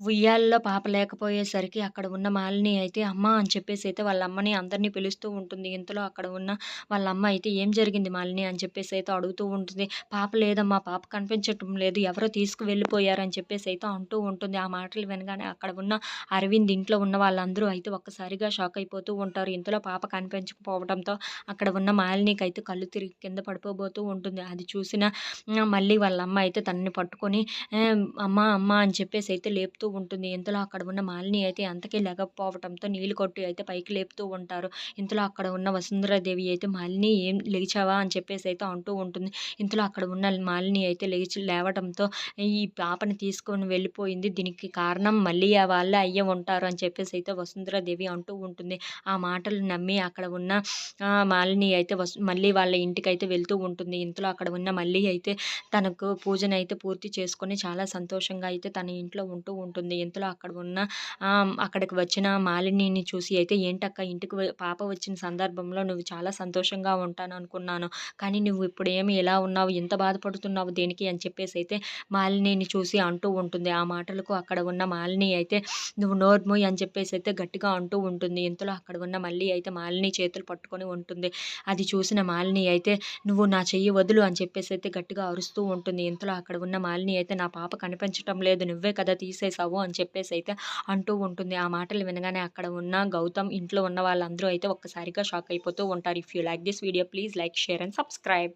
ఉయ్యాలలో పాప లేకపోయేసరికి అక్కడ ఉన్న మాలిని అయితే అమ్మ అని చెప్పేసి అయితే వాళ్ళ అమ్మని అందరినీ పిలుస్తూ ఉంటుంది. ఇంతలో అక్కడ ఉన్న వాళ్ళ అమ్మ అయితే ఏం జరిగింది మాలిని? అని చెప్పేసి అయితే అడుగుతూ ఉంటుంది. పాప లేదమ్మా పాప కనిపించటం లేదు. ఎవరో తీసుకువెళ్ళిపోయారు అని చెప్పేసి అయితే అంటూ ఉంటుంది. ఆ మాటలు వినగానే అక్కడ ఉన్న అరవింద్ ఇంట్లో ఉన్న వాళ్ళందరూ అయితే ఒక్కసారిగా షాక్ అయిపోతూ ఉంటారు. ఇంతలో పాప కనిపించకపోవడంతో అక్కడ ఉన్న మాలినికి అయితే కళ్ళు తిరిగి కింద పడిపోబోతూ ఉంటుంది. అది చూసిన మళ్ళీ వాళ్ళ అమ్మ అయితే తనని పట్టుకొని అమ్మ అమ్మ అని చెప్పేసి అయితే లేపుతూ ఉంటుంది. ఇంతలో అక్కడ ఉన్న మాలిని అయితే అంతకీ లేకపోవడంతో నీళ్ళు కొట్టి అయితే పైకి లేపుతూ ఉంటారు. ఇంతలో అక్కడ ఉన్న వసుంధరాదేవి అయితే మాలిని ఏం లేచావా? అని చెప్పేసి అయితే అంటూ ఉంటుంది. ఇంతలో అక్కడ ఉన్న మాలిని అయితే లేచి లేవడంతో ఈ పాపని తీసుకొని వెళ్ళిపోయింది. దీనికి కారణం మళ్ళీ ఆ వాళ్ళే అయ్యే ఉంటారు అని చెప్పేసి అయితే వసుంధరాదేవి అంటూ ఉంటుంది. ఆ మాటలు నమ్మి అక్కడ ఉన్న మాలిని అయితే వసు మళ్ళీ వాళ్ళ ఇంటికి అయితే వెళ్తూ ఉంటుంది. ఇంతలో అక్కడ ఉన్న మళ్ళీ అయితే తనకు పూజను అయితే పూర్తి చేసుకొని చాలా సంతోషంగా అయితే తన ఇంట్లో ఉంటూ ఉంటుంది. ఉంటుంది. ఇంతలో అక్కడ ఉన్న అక్కడికి వచ్చిన మాలినిని చూసి అయితే ఏంటక్క ఇంటికి పాప వచ్చిన సందర్భంలో నువ్వు చాలా సంతోషంగా ఉంటాను అనుకున్నాను. కానీ నువ్వు ఇప్పుడు ఏమి ఎలా ఉన్నావు? ఎంత బాధపడుతున్నావు దేనికి? అని చెప్పేసి అయితే మాలినిని చూసి అంటూ ఉంటుంది. ఆ మాటలకు అక్కడ ఉన్న మాలిని అయితే నువ్వు నోర్మోయ్ అని చెప్పేసి అయితే గట్టిగా అంటూ ఉంటుంది. ఇంతలో అక్కడ ఉన్న మళ్ళీ అయితే మాలిని చేతులు పట్టుకొని ఉంటుంది. అది చూసిన మాలిని అయితే నువ్వు నా చెయ్యి వదులు అని చెప్పేసి అయితే గట్టిగా అరుస్తూ ఉంటుంది. ఇంతలో అక్కడ ఉన్న మాలిని అయితే నా పాప కనిపించటం లేదు. నువ్వే కదా తీసేసావు. అని చెప్పేసి అయితే అంటూ ఉంటుంది. ఆ మాటలు వినగానే అక్కడ ఉన్న గౌతమ్ ఇంట్లో ఉన్న వాళ్ళందరూ అయితే ఒక్కసారిగా షాక్ అయిపోతూ ఉంటారు. If you like this video please like share and subscribe